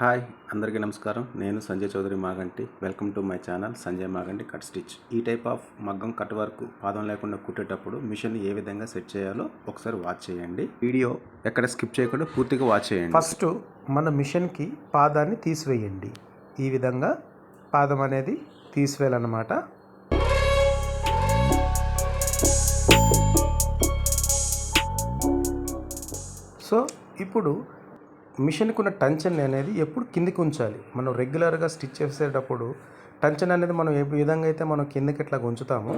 Hi అందరికీ నమస్కారం. నేను Sanjay Chowdary Maganti. Welcome to my channel Sanjay Maganti cut stitch. ఈ టైప్ ఆఫ్ మగ్గం కట్ వర్క్ పాదం లేకుండా కుట్టేటప్పుడు మిషన్ ఏ విధంగా సెట్ చేయాలో ఒకసారి వాచ్ చేయండి. వీడియో ఎక్కడ స్కిప్ చేయకుండా పూర్తిగా వాచ్ చేయండి. ఫస్ట్ మన మిషన్కి పాదాన్ని తీసివేయండి. ఈ విధంగా పాదం అనేది తీసివేయాలన్నమాట. సో ఇప్పుడు మిషన్కి ఉన్న టెన్షన్ అనేది ఎప్పుడు కిందికి ఉంచాలి. మనం రెగ్యులర్గా స్టిచ్ చేసేటప్పుడు టెన్షన్ అనేది మనం ఏ విధంగా అయితే మనం కిందకి ఇట్లా ఉంచుతామో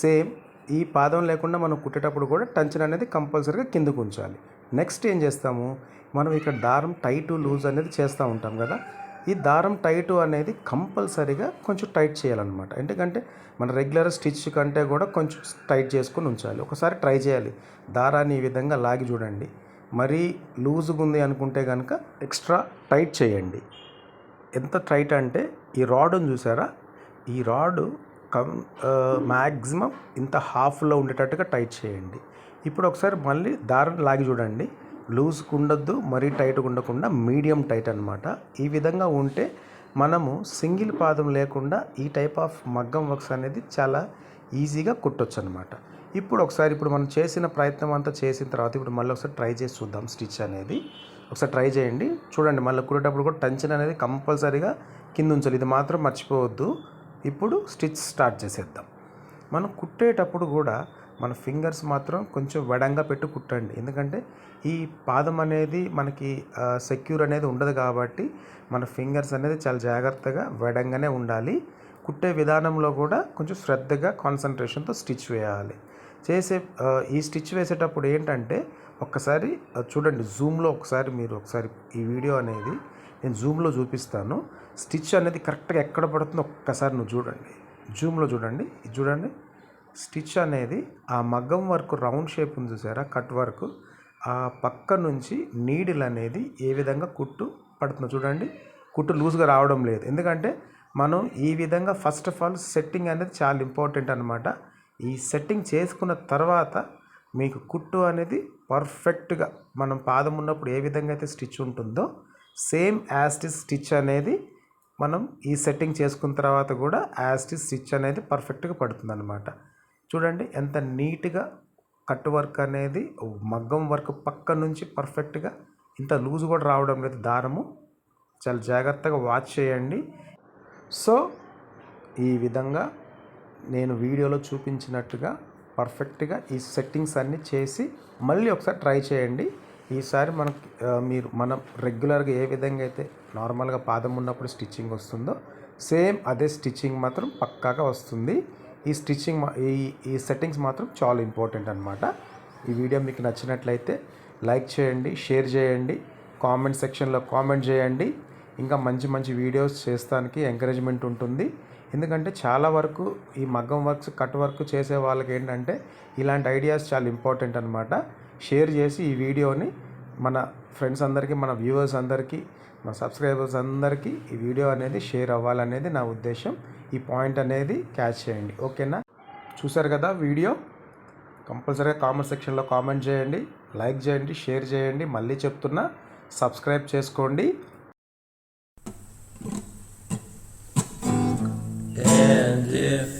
సేమ్ ఈ పాదం లేకుండా మనం కుట్టేటప్పుడు కూడా టెన్షన్ అనేది కంపల్సరీగా కిందకు ఉంచాలి. నెక్స్ట్ ఏం చేస్తాము? మనం ఇక్కడ దారం టైటు లూజ్ అనేది చేస్తూ ఉంటాం కదా. ఈ దారం టైటు అనేది కంపల్సరీగా కొంచెం టైట్ చేయాలన్నమాట. ఎందుకంటే మన రెగ్యులర్ స్టిచ్ కంటే కూడా కొంచెం టైట్ చేసుకొని ఉంచాలి. ఒకసారి ట్రై చేయాలి. దారాన్ని ఈ విధంగా లాగి చూడండి. మరీ లూజ్గా ఉంది అనుకుంటే కనుక ఎక్స్ట్రా టైట్ చేయండి. ఎంత టైట్ అంటే ఈ రాడ్ని చూసారా? ఈ రాడ్ కం మ్యాక్సిమం ఇంత హాఫ్లో ఉండేటట్టుగా టైట్ చేయండి. ఇప్పుడు ఒకసారి మళ్ళీ దారం లాగి చూడండి. లూజ్గా ఉండొద్దు మరీ టైట్గా ఉండకుండా మీడియం టైట్ అనమాట ఈ విధంగా ఉంటే మనము సింగిల్ పాదం లేకుండా ఈ టైప్ ఆఫ్ మగ్గం వర్క్స్ అనేది చాలా ఈజీగా కుట్టొచ్చు అనమాట ఇప్పుడు ఒకసారి ఇప్పుడు మనం చేసిన ప్రయత్నం అంతా చేసిన తర్వాత ఇప్పుడు మళ్ళీ ఒకసారి ట్రై చేసి చూద్దాం స్టిచ్ అనేది. ఒకసారి ట్రై చేయండి. చూడండి మళ్ళీ కుట్టేటప్పుడు కూడా టెన్షన్ అనేది కంపల్సరీగా కింద ఉంచాలి. ఇది మాత్రం మర్చిపోవద్దు. ఇప్పుడు స్టిచ్ స్టార్ట్ చేసేద్దాం. మనం కుట్టేటప్పుడు కూడా మన ఫింగర్స్ మాత్రం కొంచెం వెడంగా పెట్టి కుట్టండి. ఎందుకంటే ఈ పాదం అనేది మనకి సెక్యూర్ అనేది ఉండదు కాబట్టి మన ఫింగర్స్ అనేది చాలా జాగ్రత్తగా వెడంగానే ఉండాలి. కుట్టే విధానంలో కూడా కొంచెం శ్రద్ధగా కాన్సన్ట్రేషన్తో స్టిచ్ వేయాలి. చేసే ఈ స్టిచ్ వేసేటప్పుడు ఏంటంటే ఒక్కసారి చూడండి జూమ్లో ఒకసారి మీరు ఒకసారి ఈ వీడియో అనేది నేను జూమ్లో చూపిస్తాను. స్టిచ్ అనేది కరెక్ట్గా ఎక్కడ పడుతుందో ఒక్కసారి నువ్వు చూడండి. జూమ్లో చూడండి ఇది చూడండి. స్టిచ్ అనేది ఆ మగ్గం వర్క్ రౌండ్ షేప్ ఉంది చూసారా కట్ వర్క్. ఆ పక్క నుంచి నీడిల్ అనేది ఏ విధంగా కుట్టు పడుతుందో చూడండి. కుట్టు లూజ్గా రావడం లేదు. ఎందుకంటే మనం ఈ విధంగా ఫస్ట్ ఆఫ్ ఆల్ సెట్టింగ్ అనేది చాలా ఇంపార్టెంట్ అనమాట ఈ సెట్టింగ్ చేసుకున్న తర్వాత మీకు కుట్టు అనేది పర్ఫెక్ట్గా మనం పాదం ఉన్నప్పుడు ఏ విధంగా అయితే స్టిచ్ ఉంటుందో సేమ్ యాస్టిస్ స్టిచ్ అనేది మనం ఈ సెట్టింగ్ చేసుకున్న తర్వాత కూడా యాస్టిస్ స్టిచ్ అనేది పర్ఫెక్ట్గా పడుతుంది అనమాట చూడండి ఎంత నీట్గా కట్ వర్క్ అనేది మగ్గం వర్క్ పక్క నుంచి పర్ఫెక్ట్గా ఇంత లూజ్ కూడా రావడం లేదు దారము. చాలా జాగ్రత్తగా వాచ్ చేయండి. సో ఈ విధంగా నేను వీడియోలో చూపించినట్టుగా పర్ఫెక్ట్గా ఈ సెట్టింగ్స్ అన్నీ చేసి మళ్ళీ ఒకసారి ట్రై చేయండి. ఈసారి మనకి మీరు మనం రెగ్యులర్గా ఏ విధంగా అయితే నార్మల్గా పాదం ఉన్నప్పుడు స్టిచ్చింగ్ వస్తుందో సేమ్ అదే స్టిచ్చింగ్ మాత్రం పక్కాగా వస్తుంది. ఈ స్టిచ్చింగ్ మా- ఈ ఈ సెట్టింగ్స్ మాత్రం చాలా ఇంపార్టెంట్ అనమాట ఈ వీడియో మీకు నచ్చినట్లయితే లైక్ చేయండి షేర్ చేయండి కామెంట్ సెక్షన్లో కామెంట్ చేయండి. ఇంకా మంచి మంచి వీడియోస్ చేస్తానికి ఎంకరేజ్మెంట్ ఉంటుంది. ఎందుకంటే చాలా వరకు ఈ మగ్గం వర్క్స్ కట్ వర్క్ చేసే వాళ్ళకి ఏంటంటే ఇలాంటి ఐడియాస్ చాలా ఇంపార్టెంట్ అనమాట షేర్ చేసి ఈ వీడియోని మన ఫ్రెండ్స్ అందరికీ మన వ్యూవర్స్ అందరికీ మన సబ్స్క్రైబర్స్ అందరికీ ఈ వీడియో అనేది షేర్ అవ్వాలనేది నా ఉద్దేశం. ఈ పాయింట్ అనేది క్యాచ్ చేయండి. ఓకేనా చూసారు కదా వీడియో? కంపల్సరీగా కామెంట్ సెక్షన్లో కామెంట్ చేయండి లైక్ చేయండి షేర్ చేయండి. మళ్ళీ చెప్తున్నా సబ్స్క్రైబ్ చేసుకోండి. And if